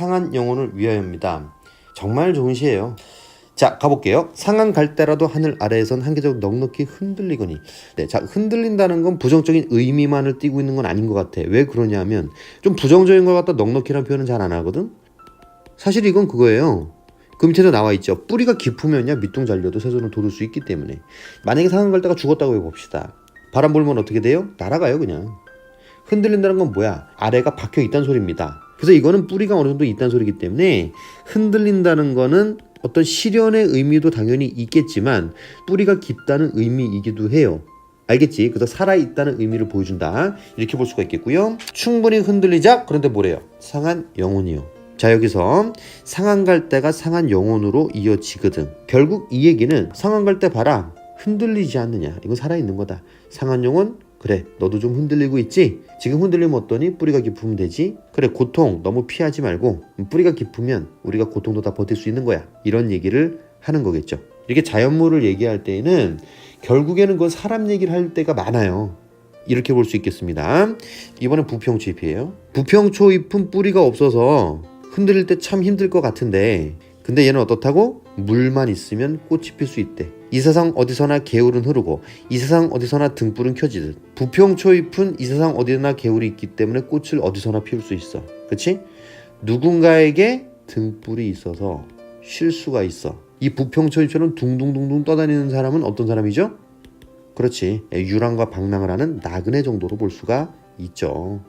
상한 영혼을 위하여입니다. 정말 좋은 시예요. 자 가볼게요. 상한 갈대라도 하늘 아래에선 한계적 넉넉히 흔들리거니. 네, 자 흔들린다는 건 부정적인 의미만을 띠고 있는 건 아닌 것 같아. 왜 그러냐면 좀 부정적인 것 같다 넉넉히란 표현은 잘 안 하거든. 사실 이건 그거예요. 그 밑에도 나와 있죠. 뿌리가 깊으면야 밑둥 잘려도 새손을 돋을 수 있기 때문에. 만약에 상한 갈대가 죽었다고 해봅시다. 바람 불면 어떻게 돼요? 날아가요 그냥. 흔들린다는 건 뭐야? 아래가 박혀 있다는 소리입니다. 그래서 이거는 뿌리가 어느 정도 있다는 소리이기 때문에 흔들린다는 거는 어떤 시련의 의미도 당연히 있겠지만 뿌리가 깊다는 의미이기도 해요. 알겠지? 그래서 살아있다는 의미를 보여준다. 이렇게 볼 수가 있겠고요. 충분히 흔들리자. 그런데 뭐래요? 상한 영혼이요. 자 여기서 상한 갈대가 상한 영혼으로 이어지거든. 결국 이 얘기는 상한 갈대 봐라. 흔들리지 않느냐. 이건 살아있는 거다. 상한 영혼 그래 너도 좀 흔들리고 있지? 지금 흔들리면 어떠니? 뿌리가 깊으면 되지? 그래 고통 너무 피하지 말고 뿌리가 깊으면 우리가 고통도 다 버틸 수 있는 거야. 이런 얘기를 하는 거겠죠. 이렇게 자연물을 얘기할 때에는 결국에는 그건 사람 얘기를 할 때가 많아요. 이렇게 볼 수 있겠습니다. 이번엔 부평초잎이에요. 부평초잎은 뿌리가 없어서 흔들릴 때 참 힘들 것 같은데 근데 얘는 어떻다고? 물만 있으면 꽃이 필 수 있대. 이 세상 어디서나 개울은 흐르고 이 세상 어디서나 등불은 켜지듯 부평초잎은 이 세상 어디나 개울이 있기 때문에 꽃을 어디서나 피울 수 있어. 그치? 누군가에게 등불이 있어서 쉴 수가 있어. 이 부평초잎처럼 둥둥둥둥 떠다니는 사람은 어떤 사람이죠? 그렇지. 유랑과 방랑을 하는 나그네 정도로 볼 수가 있죠.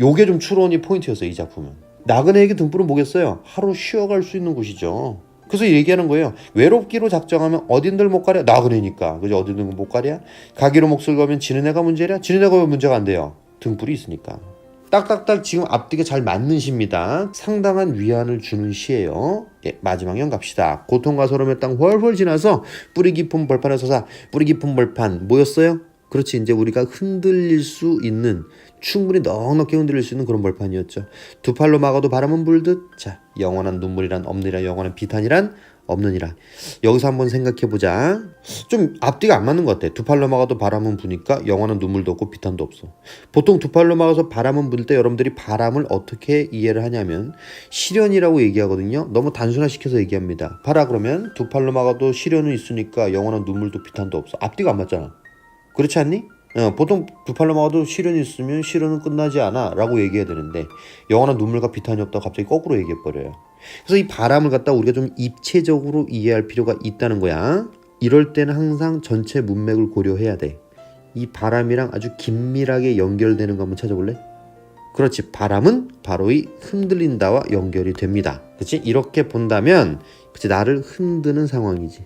요게 좀 추론이 포인트였어요, 이 작품은. 나그네에게 등불은 뭐겠어요? 하루 쉬어갈 수 있는 곳이죠. 그래서 얘기하는 거예요. 외롭기로 작정하면 어딘들 못 가랴? 나그네니까. 그죠? 어딘들 못 가랴? 가기로 몫을 거면 지는 애가 문제랴? 지는 애가 왜 문제가 안 돼요? 등불이 있으니까. 딱딱딱 지금 앞뒤가 잘 맞는 시입니다. 상당한 위안을 주는 시예요. 예, 마지막 연 갑시다. 고통과 서름의 땅 훨훨 지나서 뿌리 깊은 벌판에 서사 뿌리 깊은 벌판 뭐였어요? 그렇지 이제 우리가 흔들릴 수 있는 충분히 넉넉히 흔들릴 수 있는 그런 벌판이었죠. 두 팔로 막아도 바람은 불듯 자 영원한 눈물이란 없느니라 영원한 비탄이란 없느니라 여기서 한번 생각해 보자. 좀 앞뒤가 안 맞는 것 같아. 두 팔로 막아도 바람은 부니까 영원한 눈물도 없고 비탄도 없어. 보통 두 팔로 막아서 바람은 불 때 여러분들이 바람을 어떻게 이해를 하냐면 시련이라고 얘기하거든요. 너무 단순화시켜서 얘기합니다. 봐라 그러면 두 팔로 막아도 시련은 있으니까 영원한 눈물도 비탄도 없어. 앞뒤가 안 맞잖아. 그렇지 않니? 어, 보통 두 팔로 막아도 시련이 있으면 시련은 끝나지 않아 라고 얘기해야 되는데 영원한 눈물과 비탄이 없다고 갑자기 거꾸로 얘기해 버려요. 그래서 이 바람을 갖다 우리가 좀 입체적으로 이해할 필요가 있다는 거야. 이럴 때는 항상 전체 문맥을 고려해야 돼 이 바람이랑 아주 긴밀하게 연결되는 거 한번 찾아볼래? 그렇지. 바람은 바로 이 흔들린다와 연결이 됩니다. 그렇지 이렇게 본다면 그치? 나를 흔드는 상황이지.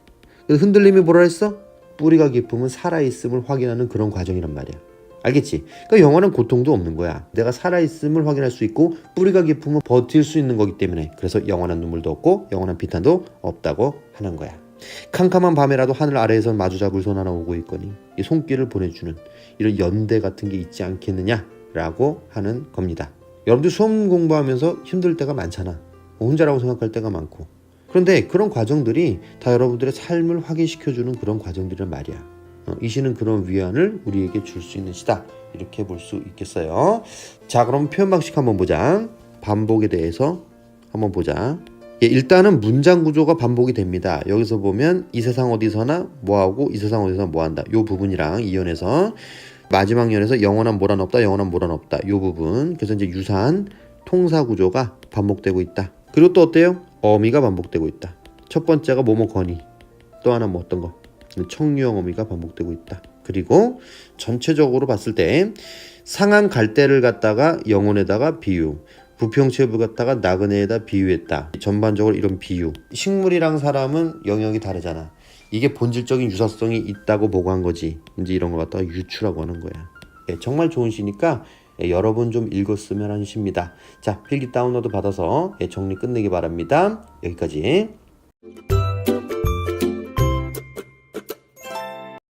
흔들림이 뭐라 했어? 뿌리가 깊으면 살아있음을 확인하는 그런 과정이란 말이야. 알겠지? 그러니까 영원한 고통도 없는 거야. 내가 살아있음을 확인할 수 있고 뿌리가 깊으면 버틸 수 있는 거기 때문에 그래서 영원한 눈물도 없고 영원한 비탄도 없다고 하는 거야. 캄캄한 밤에라도 하늘 아래에서 마주잡을 손 하나 오고 있거니 이 손길을 보내주는 이런 연대 같은 게 있지 않겠느냐라고 하는 겁니다. 여러분들 수험 공부하면서 힘들 때가 많잖아. 혼자라고 생각할 때가 많고 그런데 그런 과정들이 다 여러분들의 삶을 확인시켜주는 그런 과정들이란 말이야. 어, 이 시는 그런 위안을 우리에게 줄 수 있는 시다. 이렇게 볼 수 있겠어요. 자, 그럼 표현 방식 한번 보자. 반복에 대해서 한번 보자. 예, 일단은 문장 구조가 반복이 됩니다. 여기서 보면 이 세상 어디서나 뭐하고 이 세상 어디서나 뭐한다. 요 부분이랑 이 연에서 마지막 연에서 영원한 모란 없다, 영원한 모란 없다. 요 부분. 그래서 이제 유사한 통사 구조가 반복되고 있다. 그리고 또 어때요? 어미가 반복되고 있다. 첫 번째가 거니. 또 하나 뭐 어떤 거. 청유형 어미가 반복되고 있다. 그리고 전체적으로 봤을 때 상한 갈대를 갖다가 영혼에다가 비유. 부평체업을 갖다가 나그네에다 비유했다. 전반적으로 이런 비유. 식물이랑 사람은 영역이 다르잖아. 이게 본질적인 유사성이 있다고 보고 한 거지. 이제 이런 걸 갖다가 유추라고 하는 거야. 예, 정말 좋은 시니까 예, 여러 번 좀 읽었으면 하는 시입니다. 자, 필기 다운로드 받아서 예, 정리 끝내기 바랍니다. 여기까지.